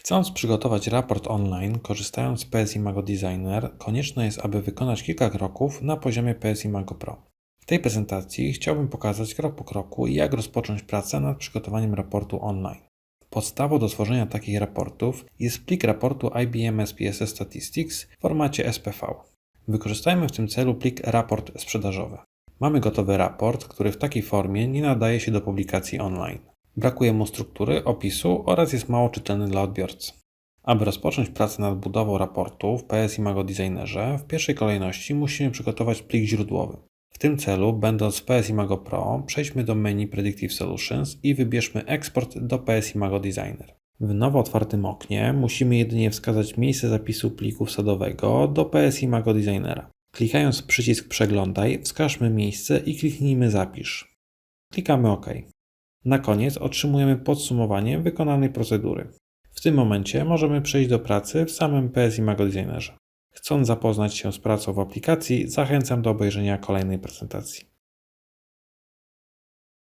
Chcąc przygotować raport online korzystając z PS Imago Designer, konieczne jest, aby wykonać kilka kroków na poziomie PS Imago Pro. W tej prezentacji chciałbym pokazać krok po kroku, jak rozpocząć pracę nad przygotowaniem raportu online. Podstawą do stworzenia takich raportów jest plik raportu IBM SPSS Statistics w formacie SPV. Wykorzystajmy w tym celu plik raport sprzedażowy. Mamy gotowy raport, który w takiej formie nie nadaje się do publikacji online. Brakuje mu struktury, opisu oraz jest mało czytelny dla odbiorcy. Aby rozpocząć pracę nad budową raportu w PS Imago Designerze, w pierwszej kolejności musimy przygotować plik źródłowy. W tym celu, będąc w PS Imago Pro, przejdźmy do menu Predictive Solutions i wybierzmy Export do PS Imago Designer. W nowo otwartym oknie musimy jedynie wskazać miejsce zapisu pliku wsadowego do PS Imago Designera. Klikając przycisk Przeglądaj, wskażmy miejsce i kliknijmy Zapisz. Klikamy OK. Na koniec otrzymujemy podsumowanie wykonanej procedury. W tym momencie możemy przejść do pracy w samym PS Imago Designerze. Chcąc zapoznać się z pracą w aplikacji, zachęcam do obejrzenia kolejnej prezentacji.